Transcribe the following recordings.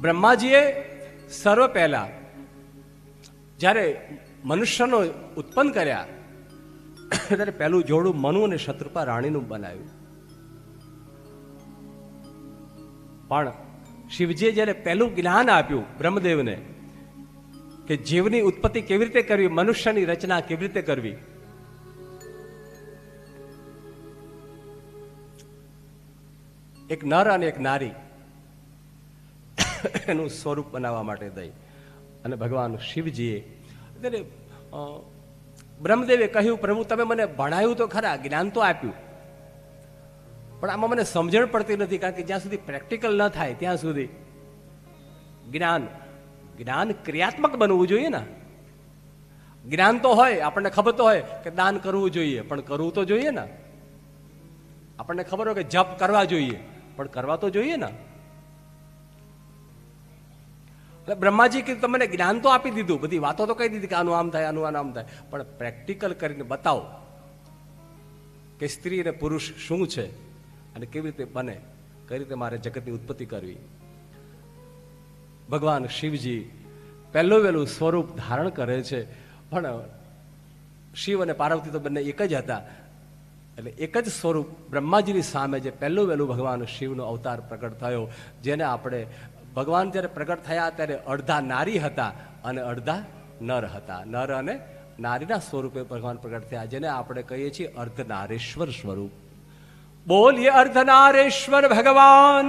બ્રહ્માજીએ સર્વ પહેલા જ્યારે મનુષ્યનો ઉત્પન્ન કર્યા, ત્યારે પહેલું જોડું મનુ અને શત્રુપા રાણીનું બનાવ્યું. પણ શિવજીએ જ્યારે પહેલું જ્ઞાન આપ્યું બ્રહ્મદેવને, કે જીવની ઉત્પત્તિ કેવી રીતે કરવી, મનુષ્યની રચના કેવી રીતે કરવી, એક નર અને એક નારી એનું સ્વરૂપ બનાવવા માટે દઈ. અને ભગવાન શિવજીએ ત્યારે બ્રહ્મદેવે કહ્યું, પ્રભુ, તમે મને ભણાયું તો ખરા, જ્ઞાન તો આપ્યું. પણ આમાં મને સમજણ પડતી નથી, કારણ કે જ્યાં સુધી પ્રેક્ટિકલ ન થાય, ત્યાં સુધી જ્ઞાન જ્ઞાન ક્રિયાત્મક બનવું જોઈએ ને. જ્ઞાન તો હોય, આપણને ખબર તો હોય કે દાન કરવું જોઈએ, પણ કરવું તો જોઈએ ને. આપણને ખબર હોય કે જપ કરવા જોઈએ, પણ કરવા તો જોઈએ ને. એટલે બ્રહ્માજી કીધું તમને જ્ઞાન તો આપી દીધું, બધી વાતો તો કહી દીધી કે આનું આમ થાય, આનું આમ થાય. પણ પ્રેક્ટિકલ કરીને બતાવો કે સ્ત્રી અને પુરુષ શું છે અને કેવી રીતે બને, કઈ રીતે મારે જગતની ઉત્પત્તિ કરવી. ભગવાન શિવજી પહેલું વહેલું સ્વરૂપ ધારણ કરે છે, પણ શિવ અને પાર્વતી તો બંને એક જ હતા. એટલે એક જ સ્વરૂપ બ્રહ્માજીની સામે જે પહેલું વહેલું ભગવાન શિવનો અવતાર પ્રગટ થયો, જેને આપણે ભગવાન જ્યારે પ્રગટ થયા ત્યારે અડધા નારી હતા અને અડધા નર હતા. નર અને નારીના સ્વરૂપે ભગવાન પ્રગટ થયા, જેને આપણે કહીએ છીએ અર્ધનારેશ્વર સ્વરૂપ. બોલીએ, અર્ધનારેશ્વર ભગવાન!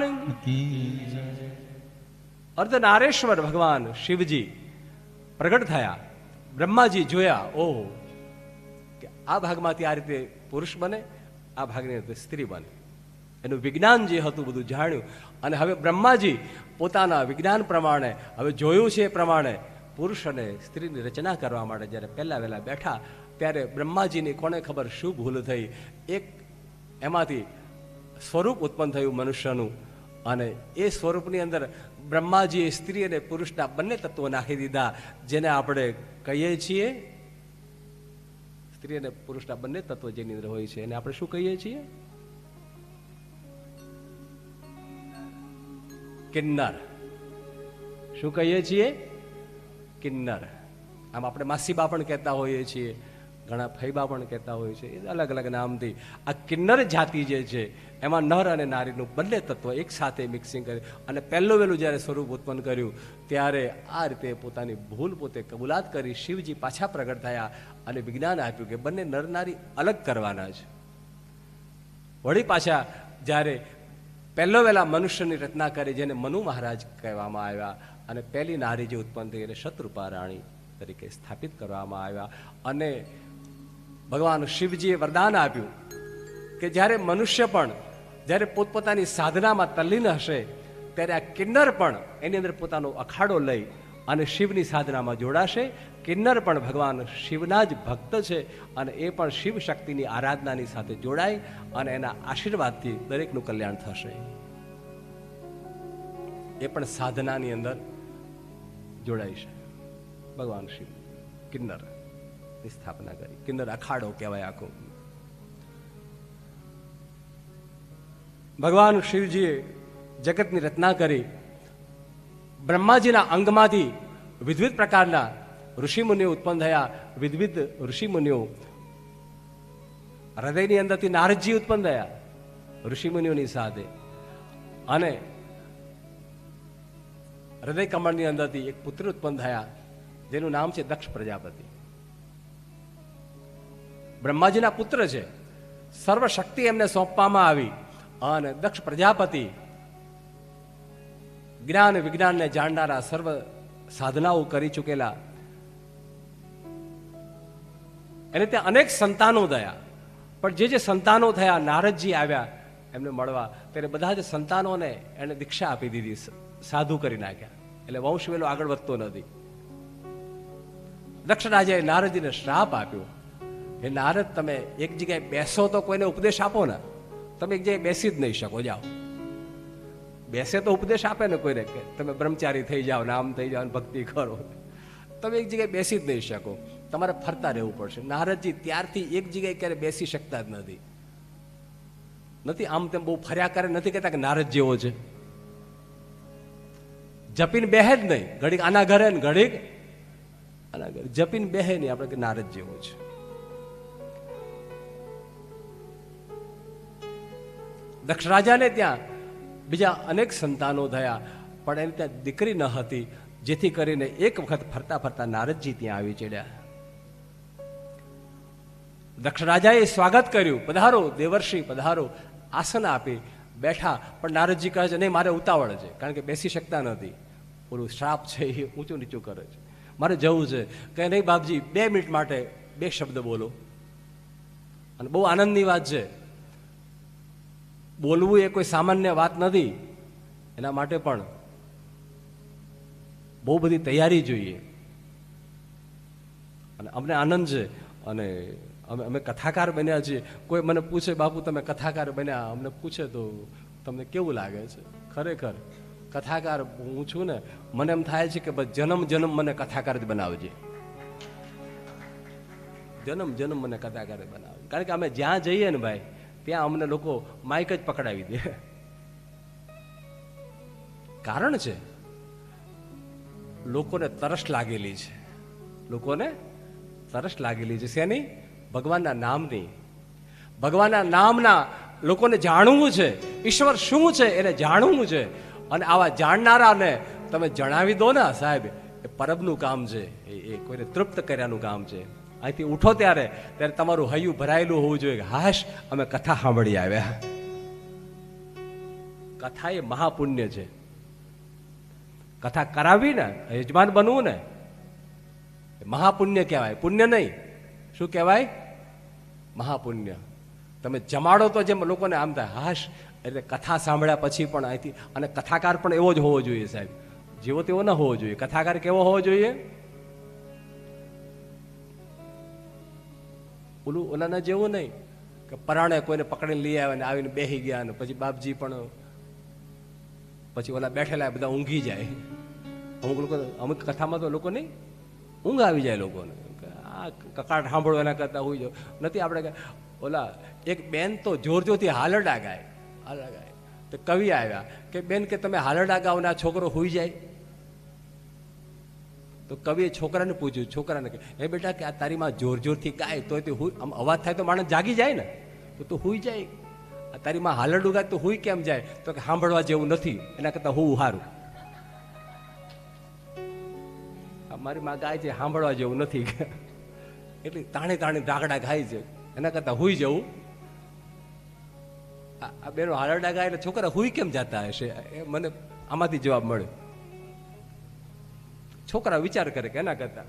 અર્ધનારેશ્વર ભગવાન શિવજી પ્રગટ થયા. બ્રહ્માજી જોયા, ઓહો, કે આ ભાગમાંથી આ રીતે પુરુષ બને, આ ભાગની રીતે સ્ત્રી બને. એનું વિજ્ઞાન જે હતું બધું જાણ્યું. અને હવે બ્રહ્માજી પોતાના વિજ્ઞાન પ્રમાણે, હવે જોયું છે એ પ્રમાણે પુરુષ અને સ્ત્રીની રચના કરવા માટે જ્યારે પહેલાં વહેલા બેઠા, ત્યારે બ્રહ્માજીની કોને ખબર શું ભૂલ થઈ? એક એમાંથી સ્વરૂપ ઉત્પન્ન થયું મનુષ્યનું અને એ સ્વરૂપની અંદર બ્રહ્માજીએ સ્ત્રી અને પુરુષના બંને તત્વો નાખી દીધા, જેને આપણે કહીએ છીએ સ્ત્રી અને પુરુષના બંને તત્વો જેની અંદર હોય છે. એને આપણે શું કહીએ છીએ? કિન્નર. શું કહીએ છીએ? કિન્નર. આમ આપણે માસીબા પણ કહેતા હોઈએ છીએ, ઘણા ફૈબા પણ કહેતા હોઈએ છીએ, એ અલગ અલગ નામથી. આ કિન્નર જાતિ જે છે, એમાં નર અને નારીનું બંને તત્વ એક સાથે મિક્સિંગ કરે. અને પહેલું વહેલું જ્યારે સ્વરૂપ ઉત્પન્ન કર્યું, ત્યારે આ રીતે પોતાની ભૂલ પોતે કબૂલાત કરી શિવજી પાછા પ્રગટ થયા અને વિજ્ઞાન આપ્યું કે બંને નર નારી અલગ કરવાના છે વળી પાછા જ્યારે પહેલો વહેલા મનુષ્યની રચના કરી જેને મનુ મહારાજ કહેવામાં આવ્યા અને પહેલી નારી જે ઉત્પન્ન થઈ એને શત્રુપા રાણી તરીકે સ્થાપિત કરવામાં આવ્યા. અને ભગવાન શિવજીએ વરદાન આપ્યું કે જ્યારે મનુષ્ય પણ જ્યારે પોતપોતાની સાધનામાં તલ્લીન હશે, ત્યારે આ કિન્નર પણ એની અંદર પોતાનો અખાડો લઈ અને શિવની સાધનામાં જોડાશે. કિન્નર પણ ભગવાન શિવના જ ભક્ત છે અને એ પણ શિવ શક્તિની આરાધનાની સાથે જોડાય અને એના આશીર્વાદથી દરેકનું કલ્યાણ થશે. એ પણ સાધનાની અંદર જોડાય છે. ભગવાન શિવ કિન્નરની સ્થાપના કરી. કિન્નર અખાડો કહેવાય આખો. ભગવાન શિવજીએ જગતની રચના કરી. બ્રહ્માજીના અંગમાંથી વિવિધ પ્રકારના ઋષિમુનિઓ ઉત્પન્ન થયા. વિવિધ ઋષિમુનિઓ હૃદયની અંદરથી નારદજી ઉત્પન્ન થયા ઋષિમુનિઓની સાથે. અને હૃદય કમળની અંદરથી એક પુત્ર ઉત્પન્ન થયા, જેનું નામ છે દક્ષ પ્રજાપતિ. બ્રહ્માજીના પુત્ર છે. સર્વ શક્તિ એમને સોંપવામાં આવી અને દક્ષ પ્રજાપતિ જ્ઞાન વિજ્ઞાનને જાણનારા સર્વ સાધનાઓ કરી ચૂકેલા. એને ત્યાં અનેક સંતાનો થયા. પણ જે જે સંતાનો થયા, નારદજી આવ્યા, એમને મળવા. ત્યારે બધા જ સંતાનોને એને દીક્ષા આપી દીધી સાધુ કરી નાખ્યા. એટલે વંશ વેલો આગળ વધતો નથી. દક્ષ રાજાએ નારદજીને શ્રાપ આપ્યો. હે નારદ, તમે એક જગ્યાએ બેસો તો કોઈને ઉપદેશ આપો ને. તમે એક જગ્યાએ બેસી જ નહીં શકો. જાઓ. બેસે તો ઉપદેશ આપે ને કોઈને કે, તમે બ્રહ્મચારી થઈ જાઓ ને આમ થઈ જાઓ ને ભક્તિ કરો. તમે એક જગ્યાએ બેસી જ નહીં શકો. તમારે ફરતા રહેવું પડશે. નારદજી ત્યારથી એક જગ્યાએ ક્યારે બેસી શકતા જ નથી. નથી આમ તેમ બહુ ફર્યા કરે, નથી કહેતા કે નારદ જેવો છે. જપીને બેહે જ નહીં. ઘડીક આના ઘરે ને ઘડીક આના ઘરે. જપીને બેહે નહીં આપણે કે નારદ જેવો છે. દક્ષ રાજાને ત્યાં બીજા અનેક સંતાનો થયા, પણ એને ત્યાં દીકરી ન હતી, જેથી કરીને એક વખત ફરતા ફરતા નારદજી ત્યાં આવી ચડ્યા. દક્ષ રાજાએ સ્વાગત કર્યું, પધારો, દેવર્ષિ, પધારો. આસન આપી બેઠા, પણ નારદજી કહે છે, નહીં, મારે ઉતાવળ છે, કારણ કે બેસી શકતા નથી. ઓલું શ્રાપ છે, એ ઊંચું નીચું કરે છે. મારે જવું છે. કે નહીં બાપજી, બે મિનિટ માટે બે શબ્દ બોલો. અને બહુ આનંદની વાત છે. બોલવું એ કોઈ સામાન્ય વાત નથી. એના માટે પણ બહુ બધી તૈયારી જોઈએ. અને અમને આનંદ છે. અને અમે અમે કથાકાર બન્યા છીએ. કોઈ મને પૂછે, બાપુ, તમે કથાકાર બન્યા? અમને પૂછે તો તમને કેવું લાગે છે? ખરેખર, કથાકાર હું છું ને, મને એમ થાય છે કે બસ જન્મ જન્મ મને કથાકાર જ બનાવજે. જન્મ જન્મ મને કથાકાર બનાવજે. કારણ કે અમે જ્યાં જઈએ ને ભાઈ ત્યાં અમને લોકો માઇક જ પકડાવી દે. કારણ છે, લોકોને તરસ લાગેલી છે. લોકોને તરસ લાગેલી છે. શેની? ભગવાનના નામની. ભગવાનના નામના લોકોને જાણવું છે. ઈશ્વર શું છે એને જાણવું છે. અને આવા જાણનારાને તમે જણાવી દો ને સાહેબ, એ પરબનું કામ છે. એ કોઈને તૃપ્ત કર્યાનું કામ છે. અહીંથી ઉઠો ત્યારે ત્યારે તમારું હૈયું ભરાયેલું હોવું જોઈએ હાશ, અમે કથા સાંભળી આવ્યા. કથા એ મહાપુણ્ય છે. કથા કરાવી ને, યજમાન બનવું ને મહાપુણ્ય કહેવાય. પુણ્ય નહીં. શું કહેવાય? મહાપુણ્ય. તમે જમાડો તો જેમ લોકોને આમ થાય, હાશ, એટલે કથા સાંભળ્યા પછી પણ અહીંથી, અને કથાકાર પણ એવો જ હોવો જોઈએ સાહેબ. જેવો તેવો ન હોવો જોઈએ. કથાકાર કેવો હોવો જોઈએ? ઓલું ઓલાના જેવું નહીં કે પરાણે કોઈને પકડીને લઈ આવ્યા ને આવીને બેસી ગયા ને પછી બાપજી પણ પછી ઓલા બેઠેલા બધા ઊંઘી જાય. અમુક લોકો અમુક કથામાં તો લોકો નહીં, ઊંઘ આવી જાય લોકોને. આ કકાટ સાંભળો એના કરતાં હોઈ જાવ નથી આપણે ઓલા એક બેન તો જોર જોરથી હાલરડા ગાય. હાલરડા ગાય. તો કવિ આવ્યા કે, બેન, કે તમે હાલરડા ગાઓ ને આ છોકરો હોઈ જાય? તો કવિએ છોકરાને પૂછ્યું, છોકરાને કે, હે બેટા, કે આ તારી માં જોર જોરથી ગાય તો તે હું આમ અવાજ થાય તો માણસ જાગી જાય ને? તો તું હુઈ જાય. આ તારી માં હાલડું ગાય તો હુઈ કેમ જાય? તો કે સાંભળવા જેવું નથી, એના કરતાં હું હારું મારી માં ગાય છે, સાંભળવા જેવું નથી. એટલે તાણે તાણે દાગડા ગાય છે, એના કરતાં હુઈ જવું. આ બેનો હાલરડા ગાય એટલે છોકરા હુઈ કેમ જતા હશે? એ મને આમાંથી જવાબ મળ્યો. છોકરા વિચાર કરે કે એના કરતા.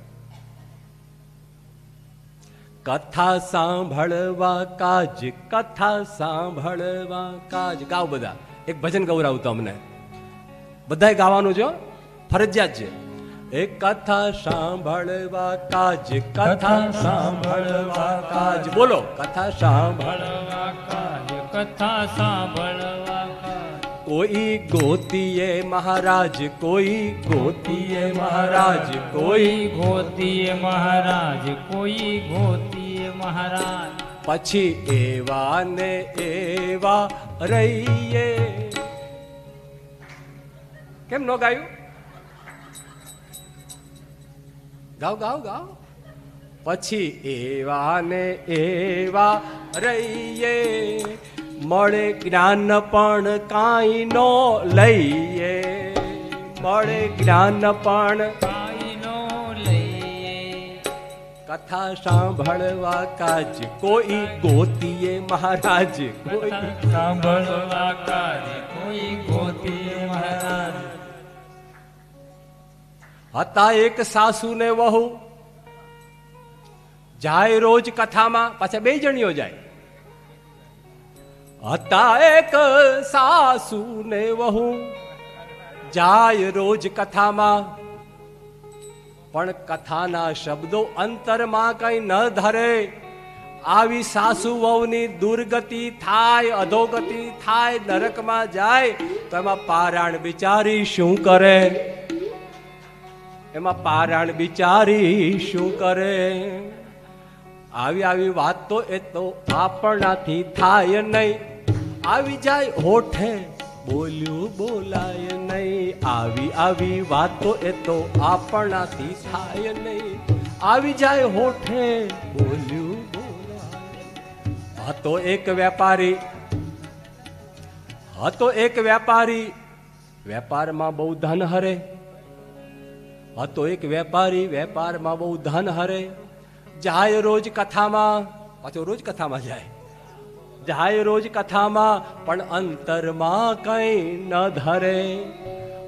કથા સાંભળવા કાજ, કથા સાંભળવા કાજ. ગાવ બધા. એક ભજન ગૌરાવું તમને બધાય ગાવાનું જો? ફરજિયાત છે. એક કથા સાંભળવા કાજ, કથા સાંભળવા કાજ. બોલો. કથા સાંભળવા કાજ, કથા સાંભળવા કોઈ ગોતીએ મહારાજ કોઈ ગોતીએ મહારાજ કોઈ ગોતીએ મહારાજ કોઈ ગોતીએ મહારાજ. પછી એવા ને એવા રહીએ. કેમ નો ગાયું? ગાવ ગાવ ગાવ. પછી એવા ને એવા રહીએ. મળે જ્ઞાન પણ કાંઈ નો લઈએ. મળે જ્ઞાન પણ કાંઈ નો લઈએ. કથા સાંભળવા કાજ કોઈ ગોતીએ મહારાજ. કોઈ સાંભળવા કાજ કોઈ ગોતીએ મહારાજ. હતા એક સાસુ ને વહુ. જાય રોજ કથામાં પાછા બે જણીઓ જાય. હતા એક સાસુ ને વહુ. જાય રોજ કથામાં. પણ કથાના શબ્દો અંતરમાં કઈ ન ધરે. આવી સાસુ વહુની દુર્ગતિ થાય, અધોગતિ થાય, નરકમાં જાય, તો એમાં પારાયણ બિચારી શું કરે? એમાં પારાયણ બિચારી શું કરે? આવી આવી વાત તો એ તો આપણાથી થાય નહીં. આવી જાય હોઠે. બોલ્યું બોલાય નહીં. આવી આવી વાતો એ તો આપણાથી થાય નહીં. આવી જાય હોઠે. બોલ્યું બોલાય. હતો એક વેપારી. હતો એક વેપારી. વેપારમાં બહુ ધન હરે. હતો એક વેપારી વેપારમાં બહુ ધન હરે. જાય રોજ કથામાં. પાછો રોજ કથામાં જાય. જાય રોજ કથામાં, પણ અંતરમાં કઈ ન ધરે.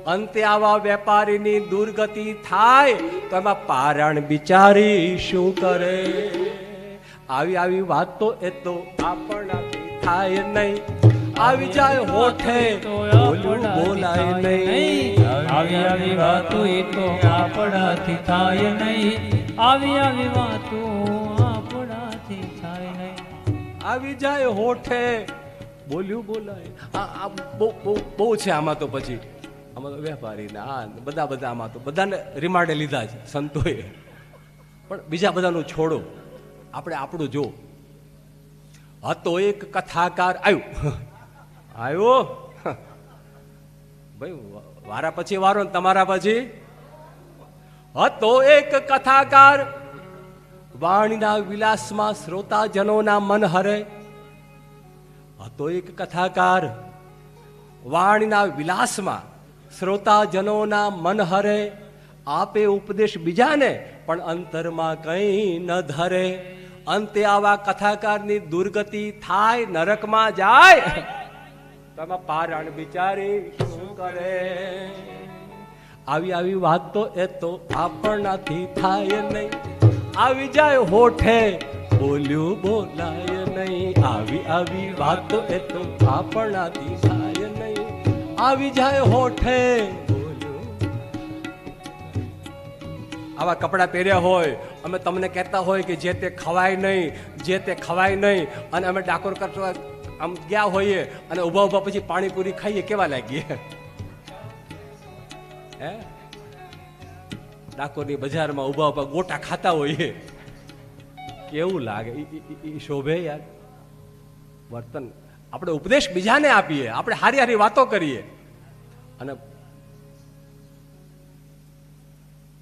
અંતે આવા વેપારીની દુર્ગતિ થાય, તો એમાં પારણ બિચારી શું કરે? આવી આવી વાતો એ તો આપણા થાય નહીં. આવી જાય હોઠે બોલ્યું નહીં. આવી આવી વાતો એ તો આપણાથી થાય નહીં. આવી આવી વાતો આવી જાય હોઠે. બોલ્યું બોલાય. આ બહુ બહુ છે આમાં તો પછી. આમાં તો વેપારી ને આ બધા બધા આમાં તો બધાને રિમાન્ડે લીધા છે, સંતોએ. પણ બીજા બધાનું છોડો. આપણે આપણું જો. હતો એક કથાકાર આવ્યું આવ્યો ભાઈ વારા પછી વારો ને તમારા પછી? હતો એક કથાકાર વાણીના વિલાસમાં શ્રોતાજનોના મન હરે. હતો એક કથાકાર વાણીના વિલાસમાં શ્રોતાજનોના મન હરે. આપે ઉપદેશ બીજાને, પણ અંતરમાં કંઈ ન ધરે. અંતે આવા કથાકારની દુર્ગતિ થાય, નરકમાં જાય. તમે પારણ બિચારી શું કરે? આવી આવી વાત તો એ તો આપણાથી થાય નહીં. આવી જાય હોઠે. બોલ્યું બોલાય નહીં. આવી આવી વાત એ તો આપણાથી થાય નહીં. આવી જાય હોઠે. આવા કપડાં પહેર્યા હોય, અમે તમને કહેતા હોય કે જે તે ખવાય નહીં, જે તે ખવાય નહીં, અને અમે ડાકોર કરતા આમ ગયા હોઈએ, અને ઊભા ઊભા પછી પાણીપુરી ખાઈએ, કેવા લાગીએ? હે? ડાકોરની બજારમાં ઊભા ઊભા ગોટા ખાતા હોઈએ. કેવું લાગે? ઈ શોભે યાર? વર્તન. આપણે ઉપદેશ બીજાને આપીએ. આપણે હારી હારી વાતો કરીએ. અને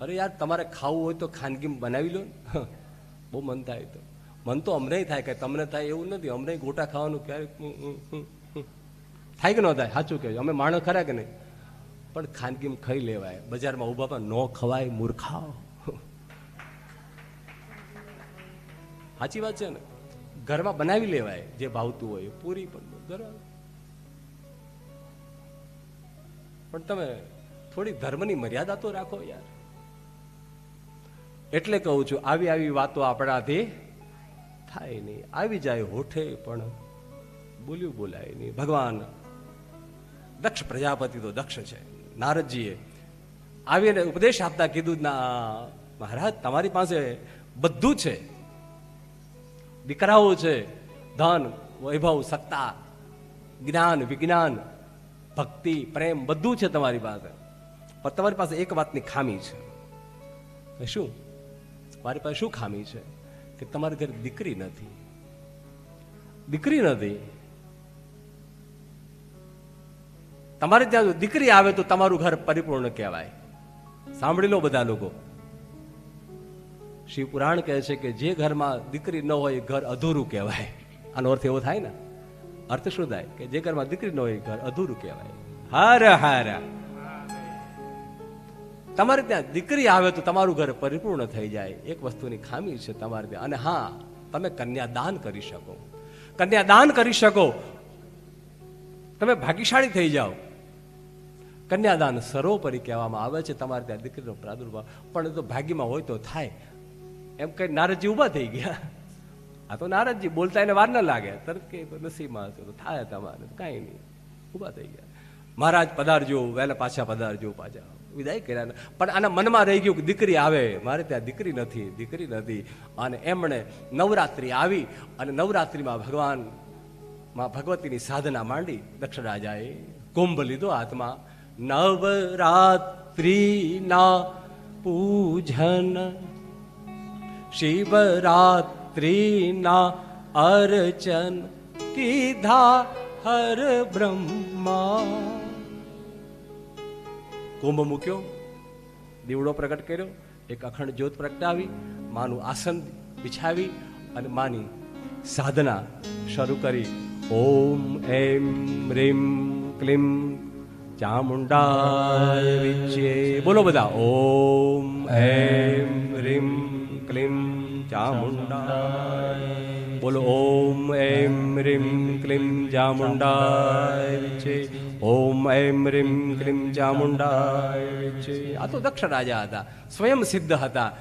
અરે યાર, તમારે ખાવું હોય તો ખાનગી બનાવી લો બહુ મન થાય તો. મન તો અમને થાય કે તમને થાય એવું નથી. અમને ગોટા ખાવાનું ક્યારેક. થાય કે ન થાય? સાચું કહેજો. અમે માણસ ખરા કે નહીં? પણ ખાનગીમાં ખાઈ લેવાય. બજારમાં ઊભા પણ ન ખવાય, મૂર્ખાઓ. સાચી વાત છે ને? ઘરમાં બનાવી લેવાય જે ભાવતું હોય, પૂરી પણ ઘરમાં પણ તમે થોડી ધર્મની મર્યાદા તો રાખો યાર. એટલે કહું છું, આવી આવી વાતો આપણાથી થાય નહીં. આવી જાય હોઠે પણ બોલ્યું બોલાય નહીં. ભગવાન, દક્ષ પ્રજાપતિ તો દક્ષ છે. નારદજીએ આવીને ઉપદેશ આપતા કીધું ના મહારાજ, તમારી પાસે બધું છે. દીકરાઓ છે, ધન, વૈભવ, સત્તા, જ્ઞાન, વિજ્ઞાન, ભક્તિ, પ્રેમ, બધું છે તમારી પાસે. પણ તમારી પાસે એક વાતની ખામી છે. શું? મારી પાસે શું ખામી છે? કે તમારી ઘરે દીકરી નથી. દીકરી નથી? તમારે ત્યાં જો દીકરી આવે તો તમારું ઘર પરિપૂર્ણ કહેવાય. સાંભળી લો બધા લોકો. શિવ પુરાણ કહે છે કે જે ઘરમાં દીકરી ન હોય ઘર અધૂરું કહેવાય. આનો અર્થ એવો થાય ને? અર્થ શું થાય? કે જે ઘરમાં દીકરી ન હોય ઘર અધૂરું કહેવાય. હાર હાર. તમારે ત્યાં દીકરી આવે તો તમારું ઘર પરિપૂર્ણ થઈ જાય. એક વસ્તુની ખામી છે તમારે ત્યાં. અને હા, તમે કન્યાદાન કરી શકો. કન્યાદાન કરી શકો. તમે ભાગ્યશાળી થઈ જાઓ. કન્યાદાન સર્વોપરી કહેવામાં આવે છે. તમારે ત્યાં દીકરીનો પ્રાદુર્ભાવ. પણ એ તો ભાગ્યમાં હોય તો થાય. એમ કઈ નારદજી ઊભા થઈ ગયા. આ તો નારદજી બોલતા એને વાર ન લાગે. તરત કે નસીબમાં તો થાય તમારે. કાંઈ નહીં. ઊભા થઈ ગયા. મહારાજ પધારજો, વહેલા પાછા પધારજો, પાછા. વિદાય કર્યા. પણ આના મનમાં રહી ગયું કે દીકરી આવે. મારે ત્યાં દીકરી નથી દીકરી નથી. અને એમણે નવરાત્રિ આવી અને નવરાત્રિમાં ભગવાનમાં ભગવતીની સાધના માંડી. દક્ષ રાજાએ કુંભ લીધો હાથમાં. નવરાત્રિના પૂજન શિવરાત્રિના અર્ચન કીધા હર બ્રહ્મા કુંભ મૂક્યો દીવડો પ્રગટ કર્યો એક અખંડ જ્યોત પ્રગટાવી માનું આસન બિછાવી અને માની સાધના શરૂ કરી. ઓમ, એમ, રીમ, ક્લીમ ચામુંડાય વિચ્યે બોલો બધા, ઓમ એમ રીમ ક્લીમ ચામુંડાય બોલો, ઓમ એમ રીમ ક્લીમ ચામુંડાય વિચ્યે ઓમ એમ રીમ ક્લીમ ચામુંડાય વિચ્યે આ તો દક્ષ રાજા હતા, સ્વયં સિદ્ધ હતા.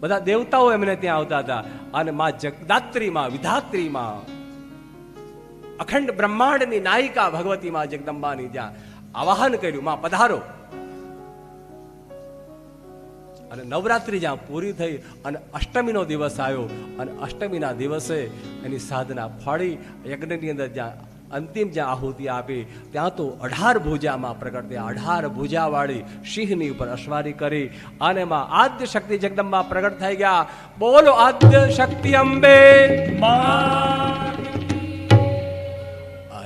બધા દેવતાઓ એમને ત્યાં આવતા હતા. અને માં જગદાત્રીમાં, વિધાત્રીમાં, અખંડ બ્રહ્માંડની નાયિકા ભગવતી માં જગદંબાની ત્યાં. આવાહન કર્યું, માં, પધારો. અને નવરાત્રિ જ્યાં પૂરી થઈ અને અષ્ટમીનો દિવસ આવ્યો, અને અષ્ટમીના દિવસે એની સાધના ફળી યજ્ઞની અંદર જ્યાં અંતિમ જ્યાં આહુતિ આપી, ત્યાં તો અઢાર ભુજામાં પ્રગટ થયા અઢાર ભુજાવાળી સિંહની ઉપર અશ્વારી કરી, અને એમાં આદ્ય શક્તિ જગદંબા પ્રગટ થઈ ગયા. બોલો, આદ્ય શક્તિ અંબે. આય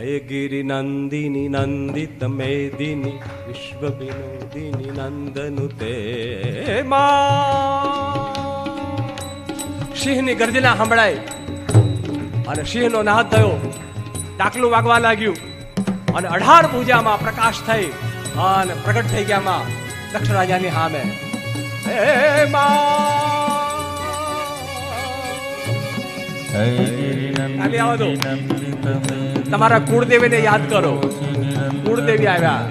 ગિરિ નંદિની નંદિત મેદિની વિશ્વ વિનોદિની નંદનુ તે સિંહની ગર્જના સંભળાય અને સિંહનો નાદ થયો ડાકલું વાગવા લાગ્યું અને અઢાર પૂજામાં પ્રકાશ થઈ અને પ્રગટ થઈ ગયા માં દક્ષ રાજાની સામે હે માં તમારા કુળદેવીને યાદ કરો. કુળદેવી આવ્યા.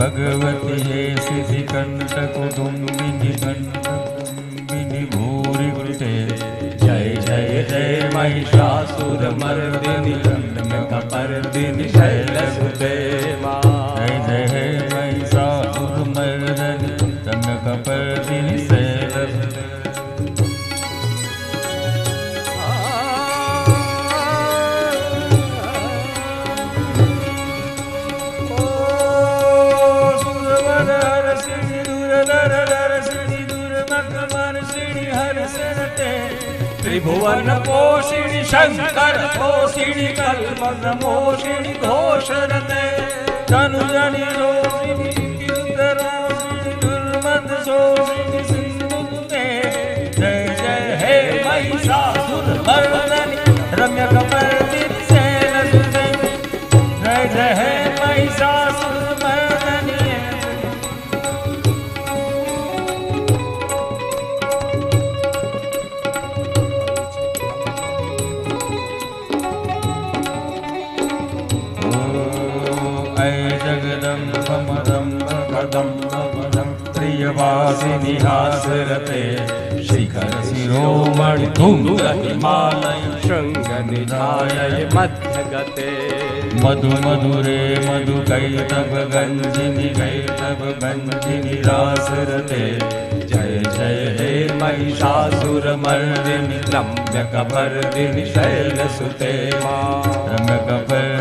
ભગવતી સિદ્ધિ કંઠ કુટુંબિની કંઠ ભૂરી વૃતે. જય જય જય મહિષાસુર મર્દિની કપર્દિની શૈલસુતે જય ત્રિભુવન પોષિણી શંકર પોષિણી કલ્પન મોષિણી ઘોષરતે તનુ જની રોષિણી કીર્ત રોષિણી દુર્મદ શોષિણી સિંધુતે જય જય, હે મહિષાસુર મર્દની રમ્ય કપર્દિત मधु मधुरे मधु कैतव गञ्जिनि रासरते जय जय हे महिषासुरमर्दिनि रम्यकपर्दिनि शैलसुते। मा रम्यकपर्दिनि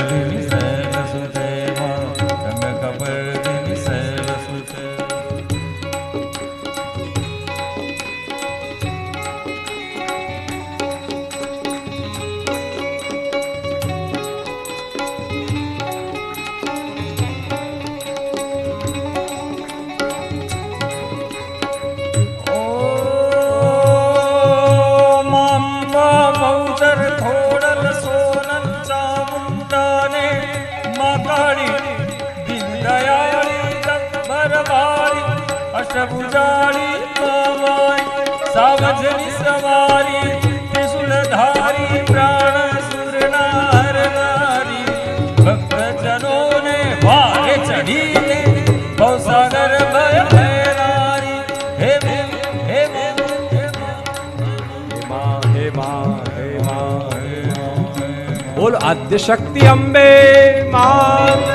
અષ્ટભુજાળી મામાઈ સાવજની સવારી ત્રિશુલધારી પ્રાણ સુરના હરનારી ભક્તજનોને વારે ચઢીને ભવસાગર ભય ભેરારી હે દેવ, હે દેવ, હે માં હે માં હે માં બોલ આદ્ય શક્તિ અંબે માં